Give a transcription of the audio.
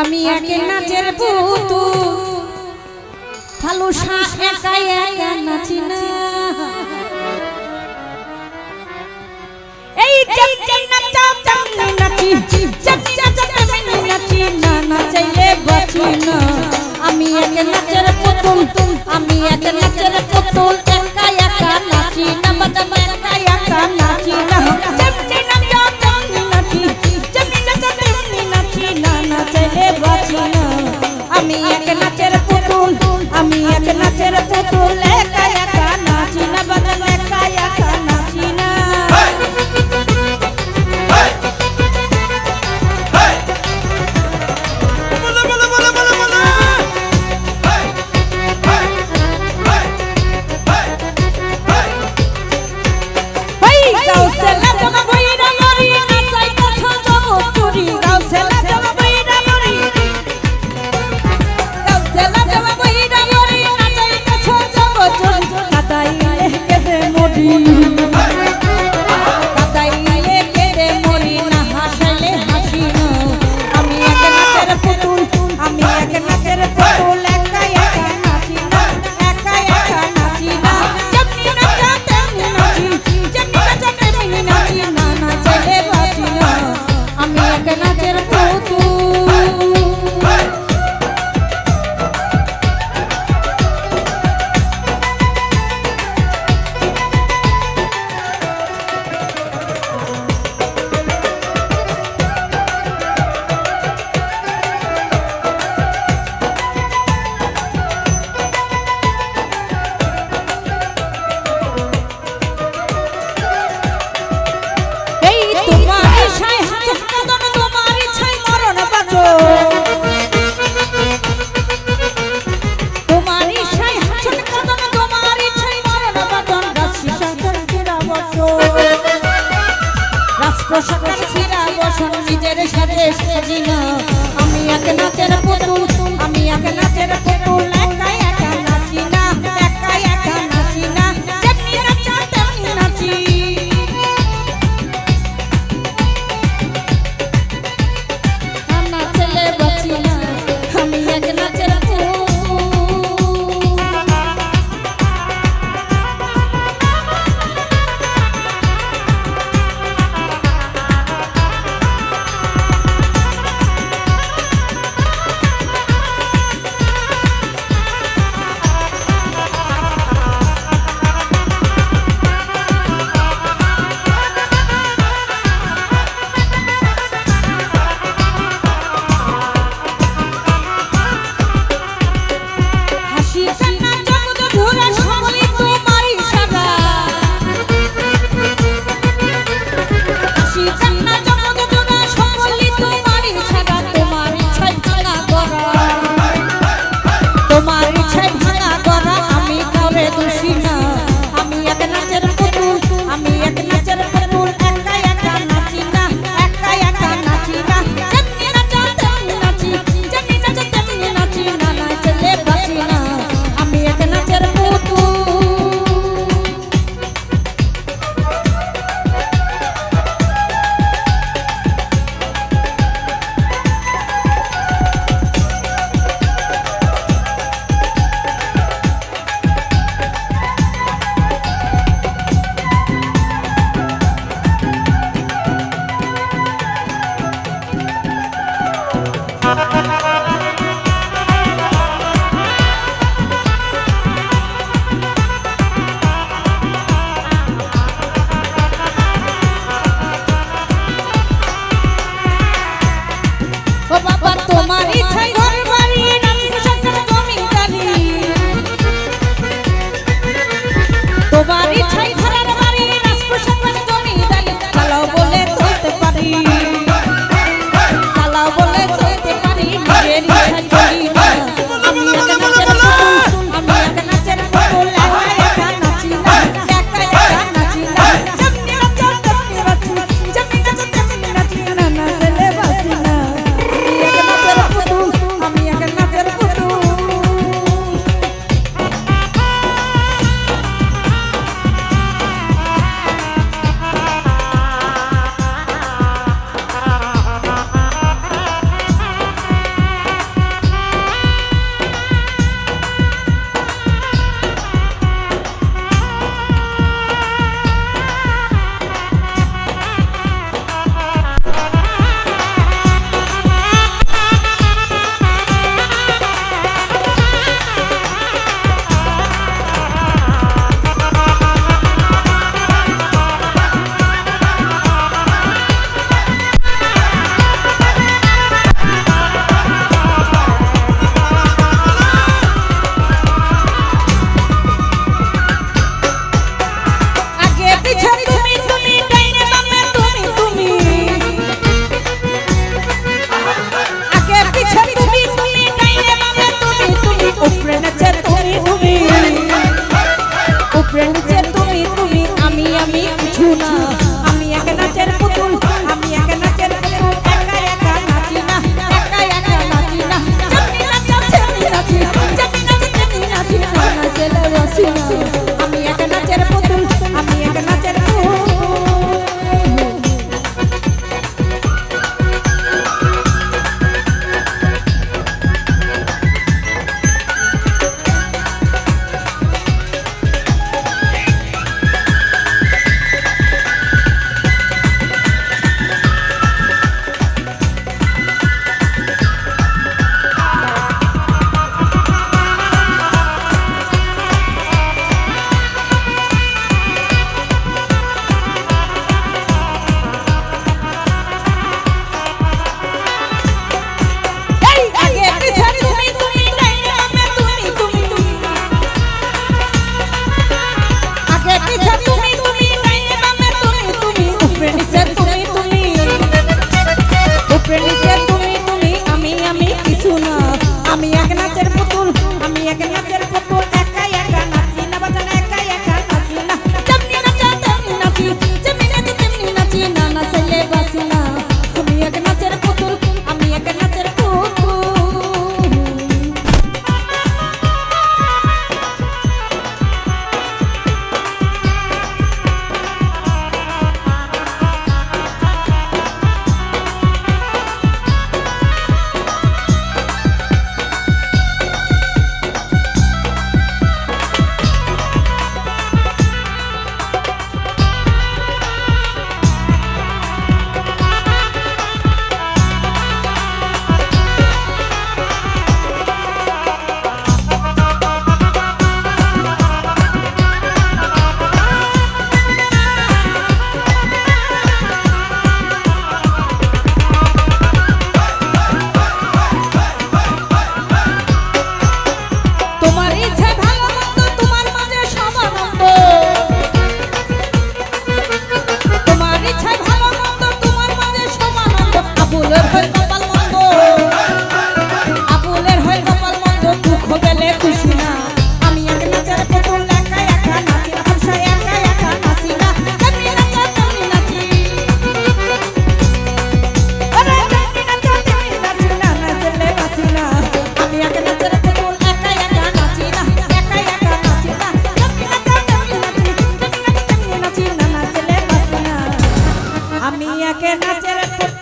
আমি একে নাচের পুতু। ফালুসা একাই একা নাচি না। এই না চক চক নাচি নাচি না নাচাইলে বাঁচি না। আমি একে নাচের পুতুল আমি একে নাচ celebración. নাচের